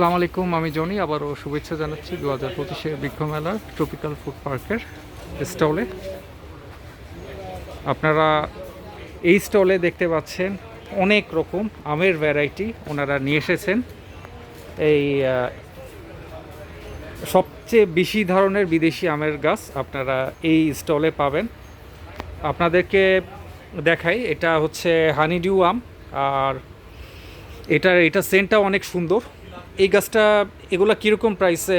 আসসালামু আলাইকুম, আমি জনি। আবারও শুভেচ্ছা জানাচ্ছি দু হাজার পঁচিশের বৃক্ষ মেলার ট্রপিক্যাল ফুড পার্কের স্টলে আপনারা এই স্টলে দেখতে পাচ্ছেন অনেক রকম আমের ভ্যারাইটি ওনারা নিয়ে এসেছেন। এই সবচেয়ে বেশি ধরনের বিদেশি আমের গাছ আপনারা এই স্টলে পাবেন। আপনাদেরকে দেখাই, এটা হচ্ছে হানিডিউ আম, আর এটা এটা সেন্টটা অনেক সুন্দর। এই গাছটা এগুলা কীরকম প্রাইসে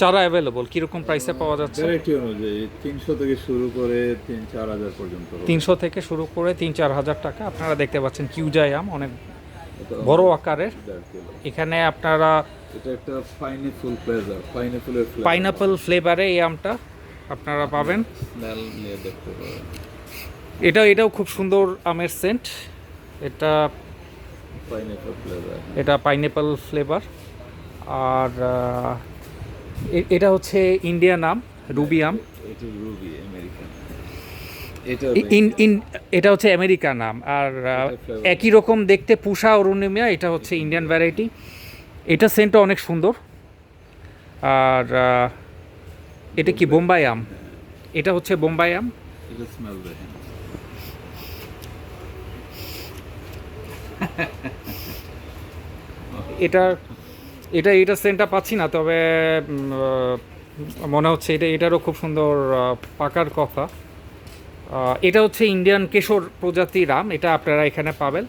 চারা অ্যাভেলেবল কীরকম প্রাইসে পাওয়া যাচ্ছে? ভ্যারাইটি অনুযায়ী তিনশো থেকে শুরু করে তিন চার হাজার পর্যন্ত তিনশো থেকে শুরু করে তিন চার হাজার টাকা। আপনারা দেখতে পাচ্ছেন কিউজাই আম অনেক বড় আকারের। এখানে আপনারা এটা একটা পাইনাপল প্লেজার পাইনাপলের পাইনাপল ফ্লেভারে এই আমটা আপনারা পাবেন। স্মেল নিয়ে দেখতে পারেন এটা এটাও খুব সুন্দর আমের সেন্ট এটা পাইনাপল ফ্লেভার এটা পাইনঅ্যাপল ফ্লেভার আর এটা হচ্ছে ইন্ডিয়া নাম রুবি আম। এটা রুবি আমেরিকান। এটা ইন ইন এটা হচ্ছে আমেরিকা নাম আর একই রকম দেখতে পুষা অরুণিমিয়া এটা হচ্ছে ইন্ডিয়ান ভ্যারাইটি এটা সেন্টটা অনেক সুন্দর। আর এটা কি বোম্বাই আম? এটা হচ্ছে বোম্বাই আম। এটা এটা এটা সেন্টটা পাচ্ছি না, তবে মনে হচ্ছে এটা, এটারও খুব সুন্দর পাকার কথা। এটা হচ্ছে ইন্ডিয়ান কেশর প্রজাতির আম এটা আপনারা এখানে পাবেন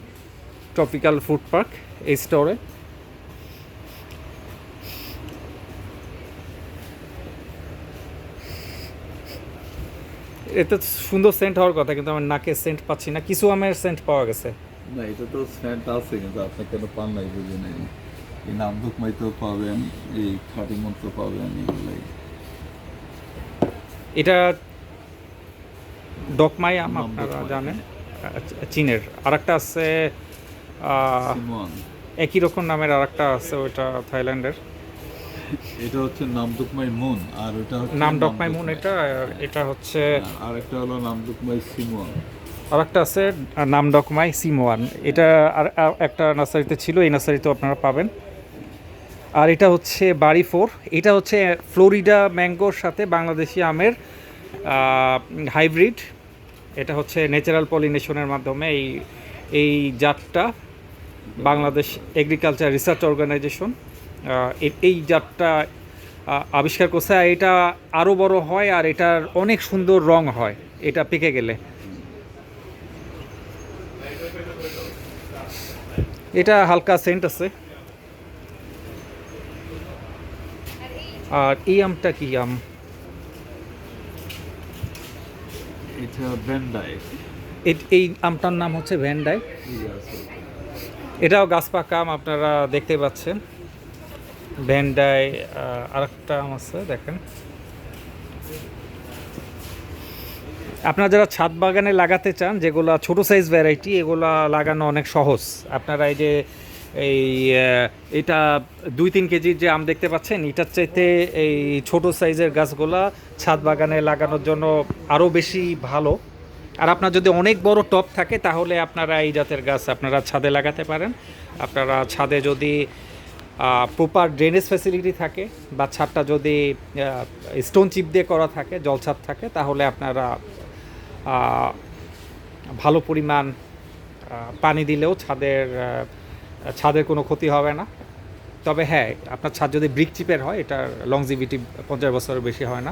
ট্রপিক্যাল ফুড পার্ক এই স্টোরে এটা সুন্দর সেন্ট হওয়ার কথা, কিন্তু আমার নাকে সেন্ট পাচ্ছি না, কিছু আমের সেন্ট পাওয়া গেছে। না, এটা তো স্মেল আছে, কিন্তু আপনি কেন পান নাই বুঝে নেই। এই নামদুক মাইতেও পাবেন এই খাটি মতো পাবেন এগুলাই। এটা ডকমাই আপনারা জানেন? আহ, চীনের। আরেকটা আছে একই রকম নামের আরেকটা আছে ওইটা থাইল্যান্ডের। এটা হচ্ছে নামদুকমাই মুন আর ওটা হচ্ছে নাম ডকমাই মুন এটা এটা হচ্ছে আর একটা হলো নামদুকমাই সিমন আরেকটা আছে আহ, নাম ডকমাই সিমোয়ান। এটা আর আর একটা নার্সারিতে ছিল এই নার্সারিতেও আপনারা পাবেন। আর এটা হচ্ছে বাড়ি ফোর। এটা হচ্ছে ফ্লোরিডা ম্যাঙ্গোর সাথে বাংলাদেশি আমের হাইব্রিড। এটা হচ্ছে ন্যাচারাল পলিনেশনের মাধ্যমে এই এই জাতটা বাংলাদেশ এগ্রিকালচার রিসার্চ অর্গানাইজেশন এই জাতটা আবিষ্কার করছে। আর এটা আরও বড় হয় আর এটার অনেক সুন্দর রং হয়। এটা পেকে গেলে। এটা হালকা সেন্ট আছে। আর এই আমটা কি আম? এটা এই আমটার নাম হচ্ছে ভ্যান্ডাই এটাও গাছ পাকা আম আপনারা দেখতে পাচ্ছেন। ভ্যান্ডাই আর একটা আম আছে দেখেন। আপনারা যারা ছাদ বাগানে লাগাতে চান যেগুলো ছোট সাইজ ভ্যারাইটি এগুলা লাগানো অনেক সহজ। আপনারা এই যে এই এটা দুই তিন কেজির যে আম দেখতে পাচ্ছেন, এটার চাইতে এই ছোট সাইজের গাছগুলা ছাদ বাগানে লাগানোর জন্য আরও বেশি ভালো। আর আপনার যদি অনেক বড় টব থাকে, তাহলে আপনারা এই জাতের গাছ আপনারা ছাদে লাগাতে পারেন। আপনারা ছাদে যদি প্রপার ড্রেনেজ ফ্যাসিলিটি থাকে বা ছাদটা যদি স্টোন চিপ দিয়ে করা থাকে, জল ছাদ থাকে, তাহলে আপনারা ভালো পরিমাণ পানি দিলেও ছাদের ছাদের কোনো ক্ষতি হবে না। তবে হ্যাঁ আপনার ছাদ যদি ব্রিক চিপের হয়, এটার লংজিভিটি পঞ্চাশ বছরের বেশি হয় না।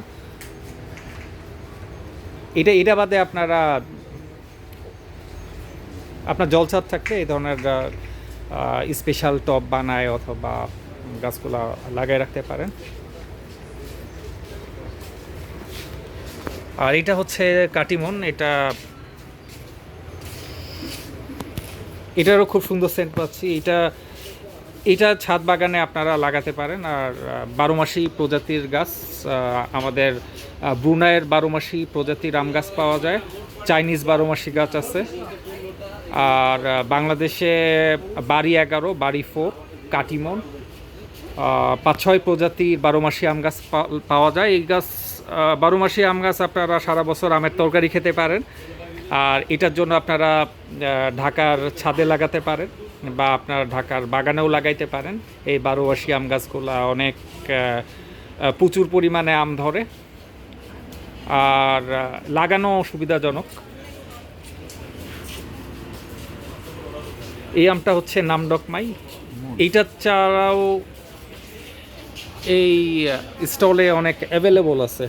এটা এটা বাদে আপনারা, আপনার জলছাদ থাকলে এই ধরনের স্পেশাল টব বানায় অথবা গাছগুলা লাগাই রাখতে পারেন। আর এটা হচ্ছে কাটিমন, এটা এটারও খুব সুন্দর সেন্ট পাচ্ছি। এটা এটা ছাদ বাগানে আপনারা লাগাতে পারেন। আর আহ, বারোমাসি প্রজাতির গাছ আমাদের আহ, ব্রুনাইয়ের বারোমাসি প্রজাতির আম গাছ পাওয়া যায়। চাইনিজ বারোমাসি গাছ আছে। আর বাংলাদেশে বাড়ি এগারো বাড়ি ফোর কাটিমন। পাঁচ ছয় প্রজাতির বারোমাসি আম গাছ পাওয়া যায়। এই গাছ আহ, বারোমাসি আম গাছ আপনারা সারা বছর আমের তরকারি খেতে পারেন। আর এটার জন্য আপনারা ঢাকার ছাদে লাগাতে পারেন বা আপনার ঢাকার বাগানেও লাগাইতে পারেন। এই বারোয়াশি আম গাছগুলা অনেক প্রচুর পরিমাণে আম ধরে। আর লাগানো সুবিধাজনক। এই আমটা হচ্ছে নামডকমাই এইটার ছাড়াও এই স্টলে অনেক অ্যাভেলেবল আছে।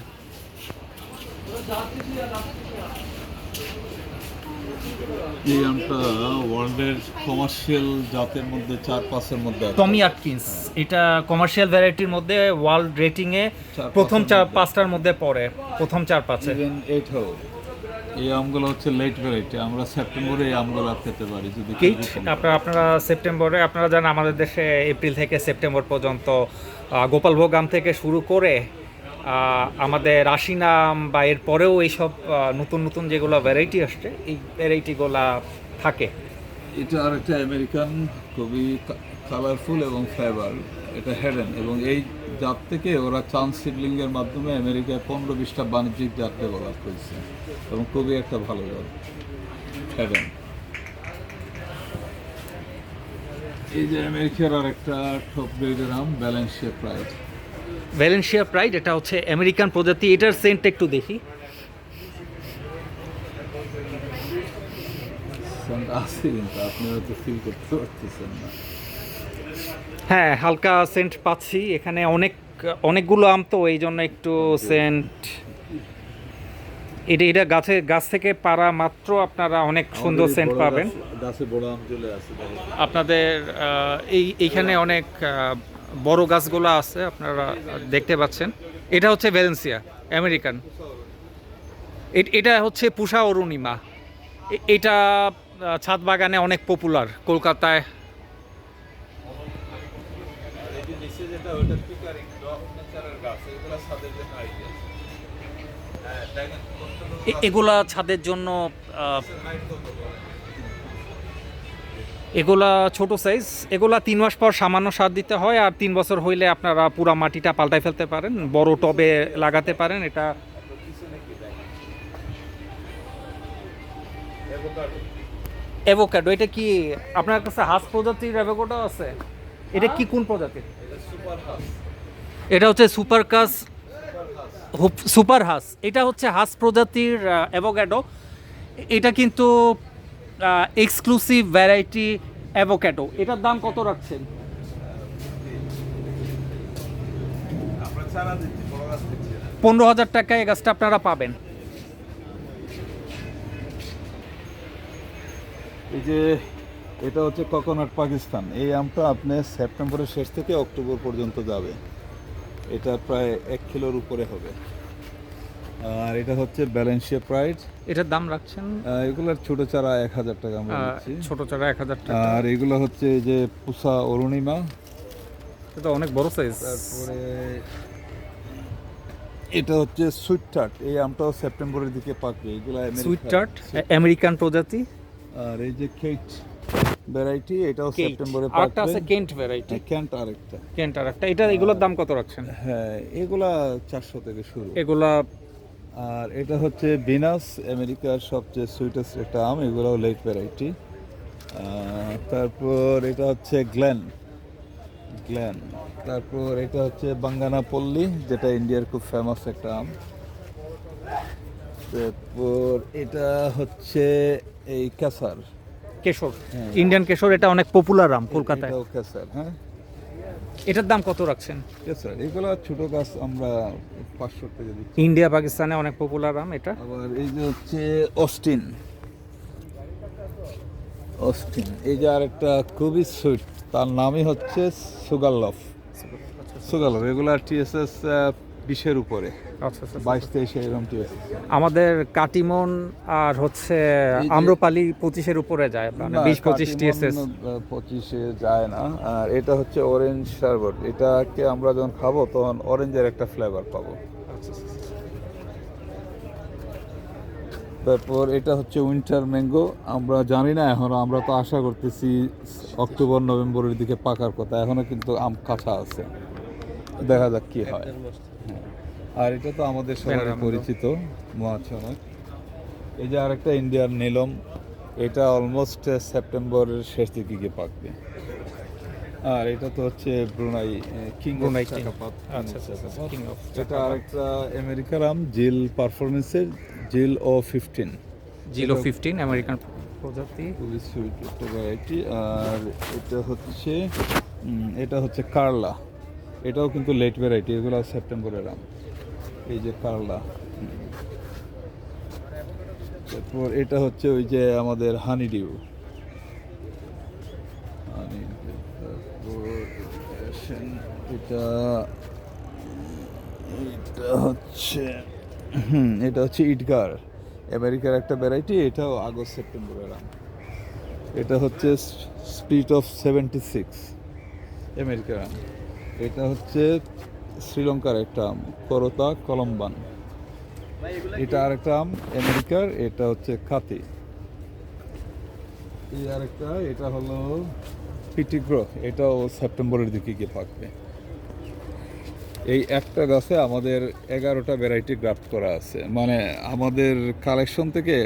এই আমটা ওয়ার্ল্ডের কমার্শিয়াল জাতের মধ্যে চার পাঁচের মধ্যে। টমি আটকিন্স এটা কমার্শিয়াল ভ্যারাইটির মধ্যে ওয়ার্ল্ড রেটিংয়ে চার প্রথম চার পাঁচটার মধ্যে পড়ে প্রথম চার পাঁচে এটাও এই আমগুলো হচ্ছে লেট ভ্যারাইটি আমরা সেপ্টেম্বরে এই আমগুলো খেতে পারি যদি কিট আপনারা আপনারা সেপ্টেম্বরে আপনারা জানেন আমাদের দেশে এপ্রিল থেকে সেপ্টেম্বর পর্যন্ত গোপালভোগ আম থেকে শুরু করে আমাদের আশিনা আম বা এর পরেও এইসব নতুন নতুন যেগুলো ভ্যারাইটি আসছে, এই ভ্যারাইটিগুলা থাকে। এটা আর একটা আমেরিকান খুবই কালারফুল এবং ফ্লেভার এটা হেডেন এবং এই জাত থেকে ওরা চান্স সিডলিং এর মাধ্যমে আমেরিকায় পনেরো বিশটা বাণিজ্যিক জাত ডেভেলপ করেছে এবং খুবই একটা ভালো জাত হেডেন এই যে আমেরিকার আর একটা টপ গ্রেডের আম ব্যালেন্সিয়া প্রাইড ভ্যালেন্সিয়া প্রাইড এটা হচ্ছে আমেরিকান প্রজাতি এটার সেন্ট একটু দেখি। হ্যাঁ হালকা সেন্ট পাচ্ছি। এখানে অনেক অনেকগুলো আম তো এই জন্য একটু সেন্ট এটা এটা গাছে গাছ থেকে পারা মাত্র আপনারা অনেক সুন্দর সেন্ট পাবেন। গাছ- গাছে বড় আম চলে আসে দেখেন। আপনাদের এই এইখানে অনেক বড় গাছগুলো আছে, আপনারা দেখতে পাচ্ছেন। এটা হচ্ছে ভ্যালেন্সিয়া আমেরিকান এটা হচ্ছে পুষা অরুণিমা। এটা ছাদ বাগানে অনেক পপুলার কলকাতায়। এগুলা ছাদের জন্য এগুলা ছোট সাইজ এগুলা তিন মাস পর সামান্য সার দিতে হয় আর তিন বছর হইলে আপনারা পুরা মাটিটা পাল্টাই ফেলতে পারেন বড় টবে লাগাতে পারেন এটা অ্যাভোকাডো এটা কি আপনার কাছে হাঁস প্রজাতির অ্যাভোকাডো আছে? এটা কি কোন প্রজাতির? এটা হচ্ছে সুপার কাস সুপার হাঁস। এটা হচ্ছে হাঁস প্রজাতির অ্যাভোকাডো এটা কিন্তু এক্সক্লুসিভ ভ্যারাইটি অ্যাভোক্যাডো এটার দাম কত রাখছেন? পনেরো হাজার টাকায় এই গাছটা আপনারা পাবেন। এই যে এটা হচ্ছে কোকোনাট পাকিস্তান। এই আমটা আপনি সেপ্টেম্বরের শেষ থেকে অক্টোবর পর্যন্ত যাবে। এটা প্রায় এক কিলোর উপরে হবে। আর এটা হচ্ছে ব্যালেন্সিয়া প্রাইড এটার দাম রাখছেন? এগুলোর ছোট চারা এক হাজার টাকা আমরা ছোট চারা এক হাজার টাকা। আর এগুলো হচ্ছে এই যে পুষা অরুণিমা। এটা অনেক বড় সাইজ তারপরে এটা হচ্ছে সুইট টার্ট এই আমটাও সেপ্টেম্বরের দিকে পাকবে। এগুলো সুইট টার্ট আমেরিকান প্রজাতি। আর এই যে কেট ভ্যারাইটি এটাও সেপ্টেম্বরে আরেকটা আছে কেন্ট ভ্যারাইটি কেন্ট আরেকটা। কেন্ট আরেকটা। এটা এগুলোর দাম কত রাখছেন? হ্যাঁ এগুলা চারশো থেকে শুরু। এগুলা আর এটা হচ্ছে বিনাস আমেরিকার সবচেয়ে সুইটেস্ট একটা আম এগুলোও লেট ভ্যারাইটি তারপর এটা হচ্ছে গ্ল্যান গ্ল্যান তারপর এটা হচ্ছে বাঙ্গানা পল্লী যেটা ইন্ডিয়ার খুব ফেমাস একটা আম। তারপর এটা হচ্ছে এই কেসার কেশর। ইন্ডিয়ান কেশর এটা অনেক পপুলার আম কলকাতায়। কেসার হ্যাঁ। এটার দাম কত রাখছেন? স্যার এগুলো ছোট গাছ আমরা পাঁচশো থেকে দিচ্ছি। ইন্ডিয়া পাকিস্তানে অনেক পপুলার আম এটা? আবার এই যে হচ্ছে অস্টিন অস্টিন এই যে আরেকটা খুবই সুইট তার নামই হচ্ছে সুগার লফ সুগার লফ এগুলো টিএসএস বিশের উপরে। আচ্ছা আচ্ছা বাইশ তেইশে এরকম আমাদের কাটিমন আর হচ্ছে আম্রপালি পঁচিশের উপরে যায় মানে বিশ পঁচিশ টিএসএস। পঁচিশে যায় না। আর এটা হচ্ছে অরেঞ্জ শারবত এটাকে আমরা যখন খাব তখন অরেঞ্জের একটা ফ্লেভার পাবো। তারপর এটা হচ্ছে উইন্টার ম্যাঙ্গো আমরা জানি না এখন আমরা তো আশা করতেছি অক্টোবর নভেম্বরের দিকে পাকার কথা। এখনও কিন্তু আম কাঁচা আছে। দেখা যাক কি হ্যাঁ। আর এটা তো আমাদের সবাই পরিচিত মহাচনক। এই যে আরেকটা ইন্ডিয়ার নীলম এটা অলমোস্ট সেপ্টেম্বরের শেষ দিকে গিয়ে পাকবে। আর এটা তো হচ্ছে ব্রুনাই কিং ব্রুনাই আচ্ছা আচ্ছা আচ্ছা, এটা আরেকটা আমেরিকার আম জিল পারফরমেন্সের জিল ও ফিফটিন জিল ও ফিফটিন আমেরিকান প্রজাতি। খুবই সুইট একটা ভ্যারাইটি আর এটা হচ্ছে এটা হচ্ছে কার্লা এটাও কিন্তু লেট ভ্যারাইটি এগুলো সেপ্টেম্বরের আম। এই যে কারলা তারপর এটা হচ্ছে ওই যে আমাদের হানি ডিউ এটা এটা হচ্ছে এটা হচ্ছে ইটগার। আমেরিকার একটা ভ্যারাইটি এটাও আগস্ট, সেপ্টেম্বরের এটা হচ্ছে স্পিড অফ সেভেন্টি সিক্স আমেরিকার আম। এটা হচ্ছে শ্রীলঙ্কার একটা আম করতা কলম্বান। এটা আরেকটা আম আমেরিকার এটা হচ্ছে খাতি। এই আরেকটা এটা হলো পিটিগ্রো এটাও সেপ্টেম্বরের দিকে গিয়ে পাকবে এই একটা গাছে আমাদের এগারোটা ভ্যারাইটি গ্রাফট করা আছে। মানে আমাদের কালেকশন থেকে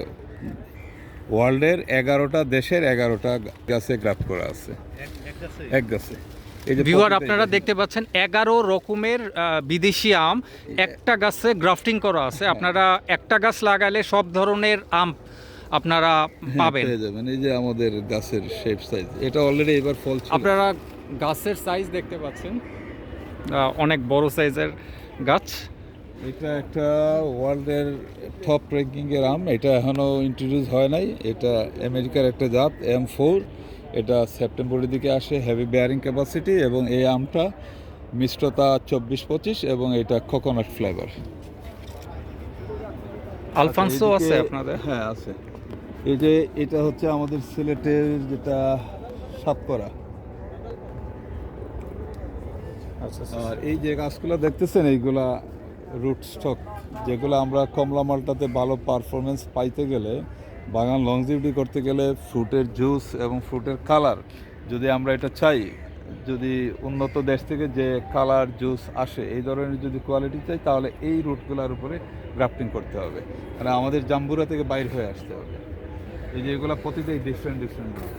ওয়ার্ল্ডের এগারোটা দেশের এগারোটা গাছে গ্রাফট করা আছে। এক গাছে। ভিউয়ার আপনারা দেখতে পাচ্ছেন এগারো রকমের বিদেশি আম। একটা গাছে গ্রাফটিং করা আছে। আপনারা একটা গাছ লাগালে সব ধরনের আম আপনারা হ্যাঁ, পাবেন। যাবেন। এই যে আমাদের গাছের শেপ সাইজ এটা অলরেডি এবার ফল আপনারা গাছের সাইজ দেখতে পাচ্ছেন। অনেক বড় সাইজের গাছ। এটা একটা ওয়ার্ল্ডের টপ র্যাঙ্কিং এর আম। এটা এখনও ইন্ট্রোডিউস হয় নাই। এটা আমেরিকার একটা জাত এম ফোর এটা সেপ্টেম্বরের দিকে আসে হেভি বেয়ারিং ক্যাপাসিটি এবং এই আমটা মিষ্টতা চব্বিশ পঁচিশ এবং এটা কোকোনাট ফ্লেভার আলফানসো আছে আচ্ছা, আপনাদের? হ্যাঁ আছে। এই যে এটা হচ্ছে আমাদের সিলেটের যেটা সাতকরা। আচ্ছা আর এই যে গাছগুলো দেখতেছেন এইগুলা রুট স্টক যেগুলো আমরা কমলা মালটাতে ভালো পারফরমেন্স পাইতে গেলে বাগান লংজিভিটি করতে গেলে ফ্রুটের জুস এবং ফ্রুটের কালার যদি আমরা এটা চাই যদি উন্নত দেশ থেকে যে কালার জুস আসে এই ধরনের যদি কোয়ালিটি চাই তাহলে এই রুটগুলোর উপরে গ্রাফটিং করতে হবে। মানে আমাদের জাম্বুরা থেকে বাইর হয়ে আসতে হবে। এই যে এগুলো প্রতিটাই ডিফারেন্ট ডিফারেন্ট রুট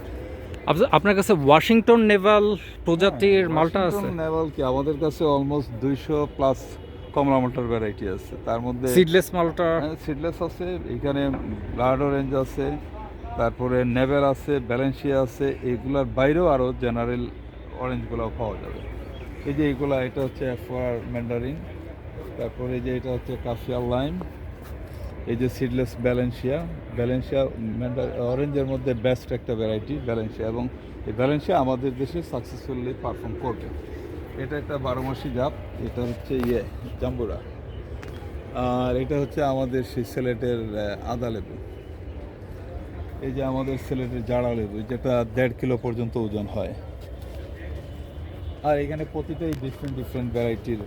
আপনার কাছে ওয়াশিংটন নেভাল প্রজাতির মালটা আছে? নেভাল কি? আমাদের কাছে অলমোস্ট দুইশো প্লাস কমলা মালটার ভ্যারাইটি আছে। তার মধ্যে সিডলেস মালটা। সিডলেস আছে এখানে ব্লাড অরেঞ্জ আছে তারপরে নেভেল আছে ব্যালেন্সিয়া আছে এগুলার বাইরেও আরও জেনারেল অরেঞ্জগুলো পাওয়া যাবে। এই যে এগুলা এটা হচ্ছে এফআর ম্যান্ডারিন তারপরে এই যে এটা হচ্ছে কাশিয়াল লাইম এই যে সিডলেস ব্যালেন্সিয়া ব্যালেন্সিয়া ম্যান্ডার অরেঞ্জের মধ্যে বেস্ট একটা ভ্যারাইটি ব্যালেন্সিয়া এবং এই ব্যালেন্সিয়া আমাদের দেশে সাকসেসফুলি পারফর্ম করবে। এটা একটা বারোমাসি জাপ এটা হচ্ছে ইয়ে জাম্বুরা। আর এটা হচ্ছে আমাদের সেই সিলেটের আদা লেবু। এই যে আমাদের সিলেটের জাড়া লেবু, যেটা দেড় কিলো পর্যন্ত ওজন হয়। আর এখানে প্রতিটাই ডিফারেন্ট ডিফারেন্ট ভ্যারাইটির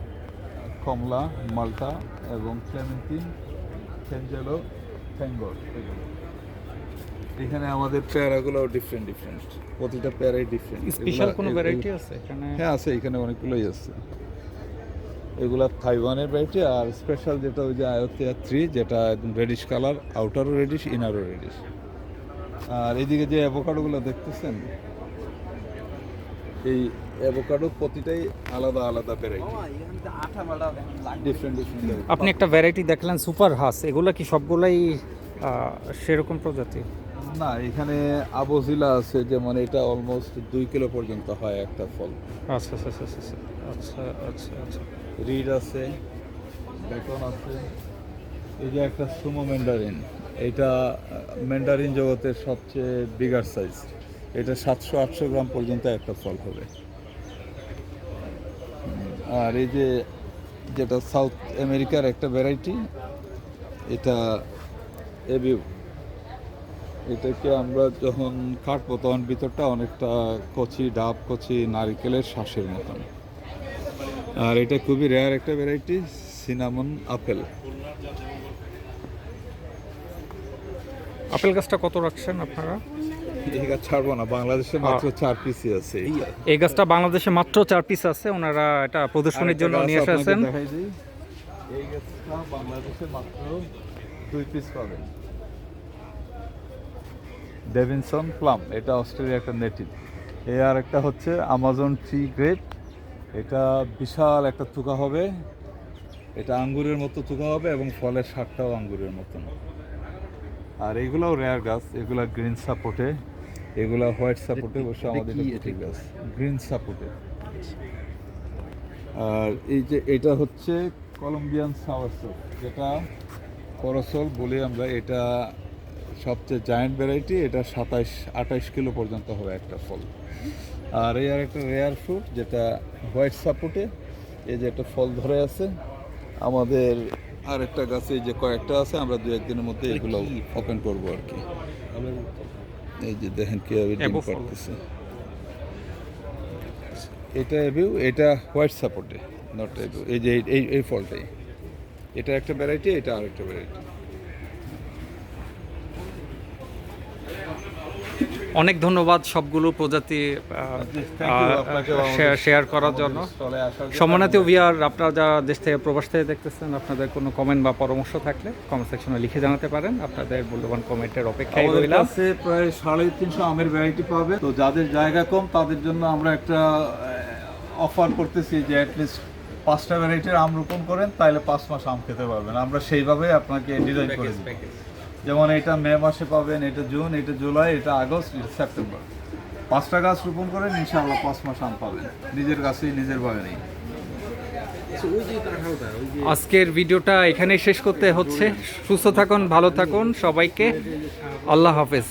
কমলা, মালটা এবং ক্লেমেন্টিন ফেঞ্জেলো ফ্যাঙ্গর এগুলো। এখানে আমাদের পেয়ারাগুলো ডিফারেন্ট ডিফারেন্ট প্রতিটা পেয়ারাই ডিফারেন্ট স্পেশাল কোনো ভ্যারাইটি আছে এখানে? হ্যাঁ আছে এখানে অনেকগুলোই আছে। এগুলা থাইওয়ানের ভ্যারাইটি আর স্পেশাল যেটা ওই যে আয়তিয়া থ্রি যেটা একদম রেডিশ কালার আউটারও রেডিশ ইনারও রেডিশ আর এইদিকে যে অ্যাভোকাডোগুলো দেখতেছেন এই অ্যাভোকাডো প্রতিটাই আলাদা আলাদা ভ্যারাইটি ডিফারেন্ট ডিফারেন্ট আপনি একটা ভ্যারাইটি দেখলেন সুপার হাস। এগুলো কি সবগুলাই সেরকম প্রজাতি না এখানে আবজিলা আছে যেমন এটা অলমোস্ট দুই কিলো পর্যন্ত হয় একটা ফল। আচ্ছা আচ্ছা আচ্ছা আচ্ছা আচ্ছা আচ্ছা আচ্ছা। রিড আছে বেকন আছে। এই যে একটা সুমো ম্যান্ডারিন এটা ম্যান্ডারিন জগতের সবচেয়ে বিগার সাইজ এটা সাতশো আটশো গ্রাম পর্যন্ত একটা ফল হবে। আর এই যে যেটা সাউথ আমেরিকার একটা ভ্যারাইটি এটা এবিউ। এটাকে আমরা যখন কাটবো তখন ভিতরটা অনেকটা কচি ডাব কচি নারিকেলের শ্বাসের মতন। আর এটা খুবই রেয়ার একটা ভ্যারাইটি সিনামন আপেল আপেল গাছটা কত রাখছেন আপনারা? এই গাছ ছাড়বো না বাংলাদেশে মাত্র চার পিসি আছে। এই গাছটা বাংলাদেশে মাত্র চার পিস আছে ওনারা এটা প্রদর্শনীর জন্য নিয়ে এসেছেন। এই গাছটা বাংলাদেশে মাত্র দুই পিস পাবেন। ডেভিনসন প্লাম এটা অস্ট্রেলিয়া একটা নেটিভ এ আর একটা হচ্ছে আমাজন ট্রি গ্রেপ এটা বিশাল একটা তুকা হবে। এটা আঙ্গুরের মতো তুকা হবে এবং ফলের স্বাদটাও আঙ্গুরের মতন। আর এগুলাও রেয়ার গাছ এগুলা গ্রিন সাপোর্টে এগুলা হোয়াইট সাপোর্টে বসে আমাদের ঠিক গাছ গ্রিন সাপোর্টে আর এই যে এটা হচ্ছে কলম্বিয়ান সাওয়ারসল যেটা করসল বলি আমরা। এটা সবচেয়ে জায়েন্ট ভ্যারাইটি এটা সাতাইশ আঠাইশ কিলো পর্যন্ত হবে একটা ফল। আর এই আর একটা রেয়ার ফ্রুট যেটা হোয়াইট সাপোর্টে এই যে একটা ফল ধরে আছে আমাদের আর একটা গাছে যে কয়েকটা আছে আমরা দু একদিনের মধ্যে এগুলো ওপেন করব আর কি। এই যে দেখেন কীভাবে ডিম পারতেছে এটা এবিউ এটা হোয়াইট সাপোর্টে নট এবিউ এই যে এই- এই এই ফলটাই। এটা একটা ভ্যারাইটি এটা আরেকটা ভ্যারাইটি অনেক ধন্যবাদ সবগুলো প্রজাতি শেয়ার করার জন্য। সম্মানিত ভিআর আপনারা যারা দেশ থেকে প্রবাস থেকে দেখতেছেন আপনাদের কোনো কমেন্ট বা পরামর্শ থাকলে কমেন্ট সেকশনে লিখে জানাতে পারেন। আপনাদের মূল্যবান কমেন্টের অপেক্ষায় রইলাম। প্রায় সাড়ে তিনশো আমের ভ্যারাইটি পাবে। তো যাদের জায়গা কম তাদের জন্য আমরা একটা অফার করতেছি যে অ্যাটলিস্ট পাঁচটা ভ্যারাইটির আম রোপণ করেন তাহলে পাঁচ মাস আম খেতে পারবেন। আমরা সেইভাবে আপনাকে ডিজাইন করে দিই যেমন এটা মে মাসে পাবেন এটা জুন এটা জুলাই এটা আগস্ট এটা সেপ্টেম্বর। পাঁচটা গাছ রোপণ করেন ইনশাআল্লাহ পাঁচ মাস আম পাবেন। নিজের গাছেই নিজের বাগানেই। আজকের ভিডিওটা এখানে শেষ করতে হচ্ছে। সুস্থ থাকুন ভালো থাকুন সবাইকে। আল্লাহ হাফেজ।